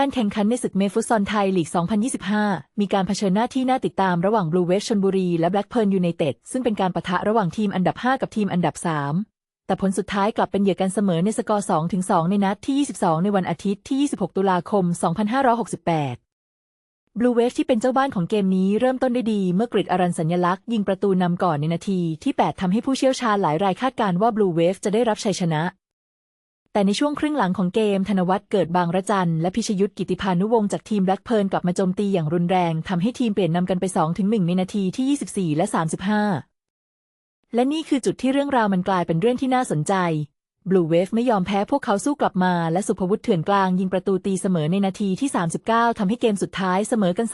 การแข่งขันในศึกเมฟุตซอลไทยลีก 2025 มีการเผชิญหน้าที่น่าติดตามระหว่างบลูเวฟชนบุรีและแบล็กเพิร์นยูไนเต็ดซึ่งเป็นการปะทะระหว่างทีมอันดับ 5 กับทีมอันดับ 3 แต่ผลสุดท้ายกลับเป็นเหยื่อกันเสมอในสกอร์ 2-2 ในนัดที่ 22 ในวันอาทิตย์ที่ 26 ตุลาคม 2568 บลูเวฟที่เป็นเจ้าบ้านของเกมนี้เริ่มต้นได้ดีเมื่อกริดอารันสัญลักษณ์ยิงประตูนำก่อนในนาทีที่ 8ทำให้ผู้เชี่ยวชาญหลายรายคาดการณ์ว่าบลูเวฟจะได้รับชัยชนะ แต่ในช่วงครึ่งหลังของเกมธนวัฒน์เกิดบางระจันและพิชยุทธกิติพานุวงศ์จากทีมแบล็กเพิร์นกลับมาโจมตีอย่างรุนแรงทำให้ทีมเปลี่ยนนำกันไป 2-1 ในนาทีที่ 24 และ 35 และนี่คือจุดที่เรื่องราวมันกลายเป็นเรื่องที่น่าสนใจบลูเวฟไม่ยอมแพ้พวกเขาสู้กลับมา และสุภวุฒิเถื่อนกลางยิงประตูตีเสมอในนาทีที่ 39ทำให้เกมสุดท้ายเสมอกัน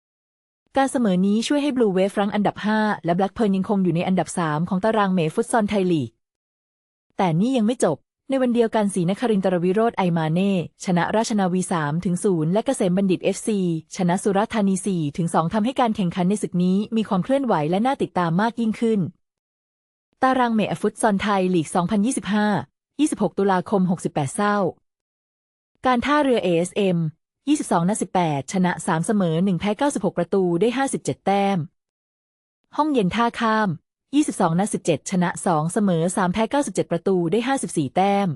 2-2 การเสมอนี้ช่วยให้บลูเวฟรั้งอันดับ 5 และแบล็กเพิร์นยังคงอยู่ในอันดับ 3 ของตารางเมฟุตซอลไทยลีกแต่นี่ยังไม่จบ ในวันเดียวกันศรีนครินทรวิโรธไอมาเน่ ชนะราชนาวี3ถึง0และเกษมบัณฑิต FC ชนะสุราธานี4ถึง2ทำให้การแข่งขันในศึกนี้มีความเคลื่อนไหวและน่าติดตามมากยิ่งขึ้น ตารางเมฟุตซอลไทยลีก 2025 26 ตุลาคม 68 เศร้า การท่าเรือ ASM 22นัด18 ชนะ 3 เสมอ 1 แพ้ 96 ประตูได้ 57 แต้ม ห้องเย็นท่าข้าม 22นัด17 ชนะ 2 เสมอ 3 แพ้ 97 ประตูได้ 54 แต้ม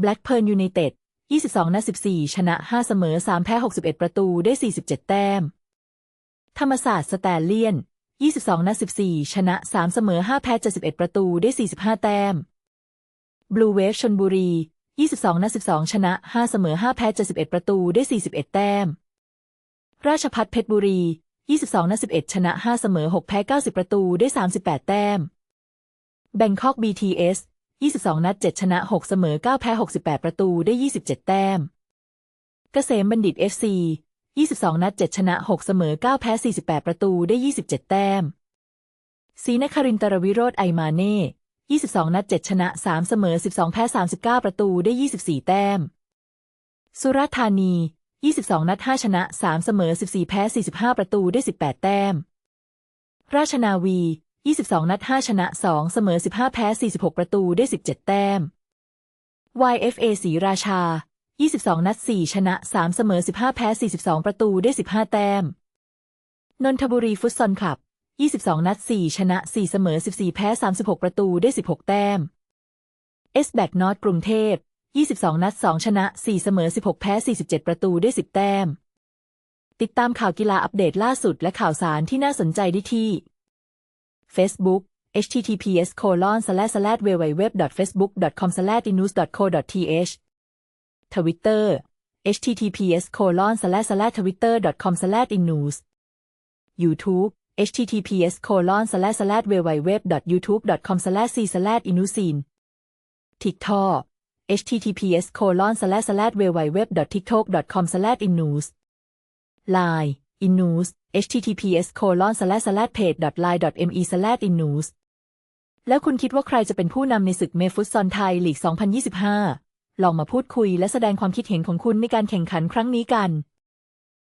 แบล็กเพิร์นยูไนเต็ด22นัด14 ชนะ 5 เสมอ 3 แพ้ 61 ประตูได้ 47 แต้ม ธรรมศาสตร์สแตนเลียน22นัด14 ชนะ 3 เสมอ 5 แพ้ 71 ประตูได้ 45 แต้ม บลูเวฟชนบุรี 22นัด12 ชนะ 5 เสมอ 5 แพ้ 71 ประตูได้ 41 แต้ม ราชพัฒเพชรบุรี 22นัด11 ชนะ 5 เสมอ 6 แพ้ 90 ประตูได้ 38 แต้ม แบงคอก BTS 22 นัด 7 ชนะ 6 เสมอ 9 แพ้ 68 ประตูได้ 27 แต้ม เกษมบัณฑิต FC 22 นัด 7 ชนะ 6 เสมอ 9 แพ้ 48 ประตูได้ 27 แต้มศรีนครินทรวิโรธไอมาเน่ 22 นัด 7 ชนะ 3 เสมอ 12 แพ้ 39 ประตูได้ 24 แต้ม สุราษฎร์ธานี 22 นัด 5 ชนะ 3 เสมอ 14 แพ้ 45 ประตูได้ 18 แต้ม ราชนาวี 22 นัด 5 ชนะ 2 เสมอ 15 แพ้ 46 ประตูได้ 17 แต้ม YFA ศรีราชา 22 นัด 4 ชนะ 3 เสมอ 15 แพ้ 42 ประตูได้ 15 แต้ม นนทบุรีฟุตซอลคลับ 22 นัด 4 ชนะ 4 เสมอ 14 แพ้ 36 ประตูได้ 16 แต้ม S แบกนอตกรุงเทพ 22 นัด 2 ชนะ 4 เสมอ 16 แพ้ 47 ประตูด้วย 10 แต้ม ติดตามข่าวกีฬาอัปเดตล่าสุดและข่าวสารที่น่าสนใจได้ที่ Facebook https colon slash slash www.facebook.com slash news co th Twitter https colon slash slash twitter.com slash news YouTube https colon slash slash www.youtube.com slash c slash inusin TikTok https colon slash slash www.tiktok.com slash innews Line innews https colon slash slash page.line.me slash innews แล้วคุณคิดว่าใครจะเป็นผู้นำในศึกเมฟุตซอลไทยลีก 2025 ลองมาพูดคุยและแสดงความคิดเห็นของคุณในการแข่งขันครั้งนี้กัน